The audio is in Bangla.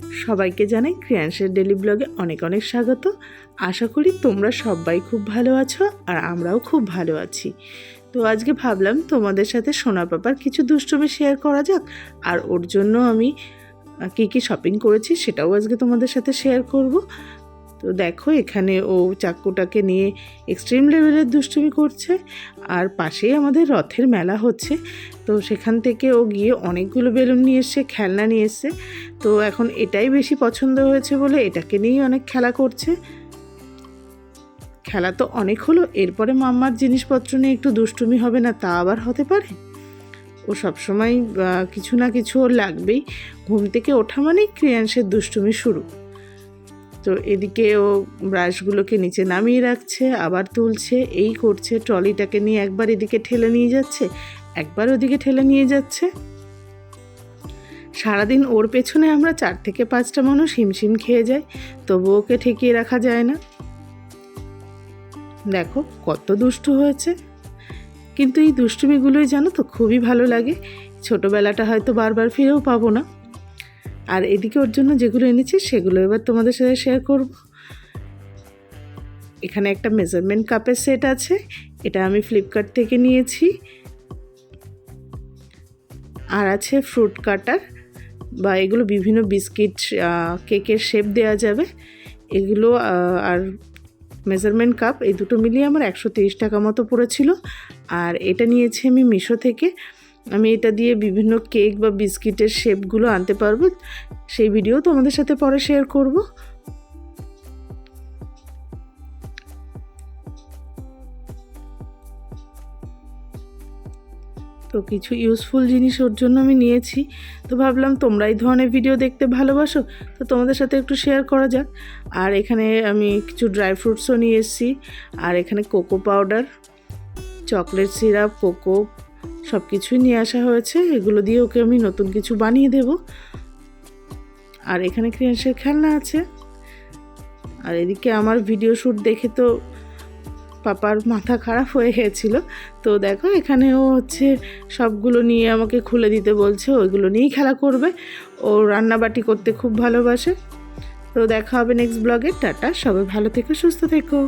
সবাইকে জানাই ক্রিয়াংশের ডেলি ব্লগে অনেক অনেক স্বাগত। আশা করি তোমরা সবাই খুব ভালো আছো আর আমরাও খুব ভালো আছি। তো আজকে ভাবলাম তোমাদের সাথে সোনা পাপার কিছু দুষ্টুমি শেয়ার করা যাক আর ওর জন্য আমি কী কী শপিং করেছি সেটাও আজকে তোমাদের সাথে শেয়ার করব। তো দেখো এখানে ও চাকুটাকে নিয়ে এক্সট্রিম লেভেলের দুষ্টুমি করছে আর পাশেই আমাদের রথের মেলা হচ্ছে। তো সেখান থেকে ও গিয়ে অনেকগুলো বেলুন নিয়ে এসছে, খেলনা নিয়ে এসছে। তো এখন এটাই বেশি পছন্দ হয়েছে বলে এটাকে নিয়েই অনেক খেলা করছে। খেলা তো অনেক হলো, এরপরে মাম্মার জিনিসপত্র নিয়ে একটু দুষ্টুমি হবে না তা আবার হতে পারে। ও সবসময় কিছু না কিছু ওর লাগবেই। ঘুম থেকে ওঠা মানেই ক্রিয়াংশের দুষ্টুমি শুরু। তো এদিকে ও ব্রাশগুলোকে নিচে নামিয়ে রাখছে, আবার তুলছে, এই করছে, ট্রলিটাকে নিয়ে একবার এদিকে ঠেলে নিয়ে যাচ্ছে, একবার ওদিকে ঠেলে নিয়ে যাচ্ছে। সারাদিন ওর পেছনে আমরা চার থেকে পাঁচটা মানুষ হিমশিম খেয়ে যাই তবু ওকে ঠেকিয়ে রাখা যায় না। দেখো, কত দুষ্টু হয়েছে। কিন্তু এই দুষ্টুমিগুলোই জানো তো খুবই ভালো লাগে। ছোটোবেলাটা হয়তো বারবার ফিরেও পাবো না। আর এদিকে ওর জন্য যেগুলো এনেছি, সেগুলো এবার তোমাদের সাথে শেয়ার করব। এখানে একটা মেজারমেন্ট কাপের সেট আছে। এটা আমি ফ্লিপকার্ট থেকে নিয়েছি। আর আছে ফ্রুট কাটার বা এগুলো বিভিন্ন বিস্কিট কেকের শেপ দেওয়া যাবে। এগুলো আর মেজারমেন্ট কাপ এই দুটো মিলিয়ে আমার একশো তিরিশ টাকা মতো পড়েছিল। আর এটা নিয়েছি আমি মিশো থেকে। আমি এটা দিয়ে বিভিন্ন কেক বা বিস্কিটের শেপগুলো আনতে পারব। সেই ভিডিও তোমাদের সাথে পরে শেয়ার করব। তো কিছু ইউজফুল জিনিস ওর জন্য আমি নিয়েছি। তো ভাবলাম তোমরা এই ধরনের ভিডিও দেখতে ভালোবাসো, তো তোমাদের সাথে একটু শেয়ার করা যাক। আর এখানে আমি কিছু ড্রাই ফ্রুটসও নিয়ে এসেছি, আর এখানে cocoa powder chocolate syrup cocoa সব কিছুই নিয়ে আসা হয়েছে। এগুলো দিয়ে ওকে আমি নতুন কিছু বানিয়ে দেব। আর এখানে ক্রিয়াংশের খেলনা আছে। আর এদিকে আমার ভিডিও শ্যুট দেখে তো পাপার মাথা খারাপ হয়ে গেছিল। তো দেখো, এখানেও হচ্ছে সবগুলো নিয়ে আমাকে খুলে দিতে বলছে, ওইগুলো নিয়েই খেলা করবে। ও রান্নাবাটি করতে খুব ভালোবাসে। তো দেখা হবে নেক্সট ব্লগে টাটা, সবাই ভালো থেকো, সুস্থ থেকো।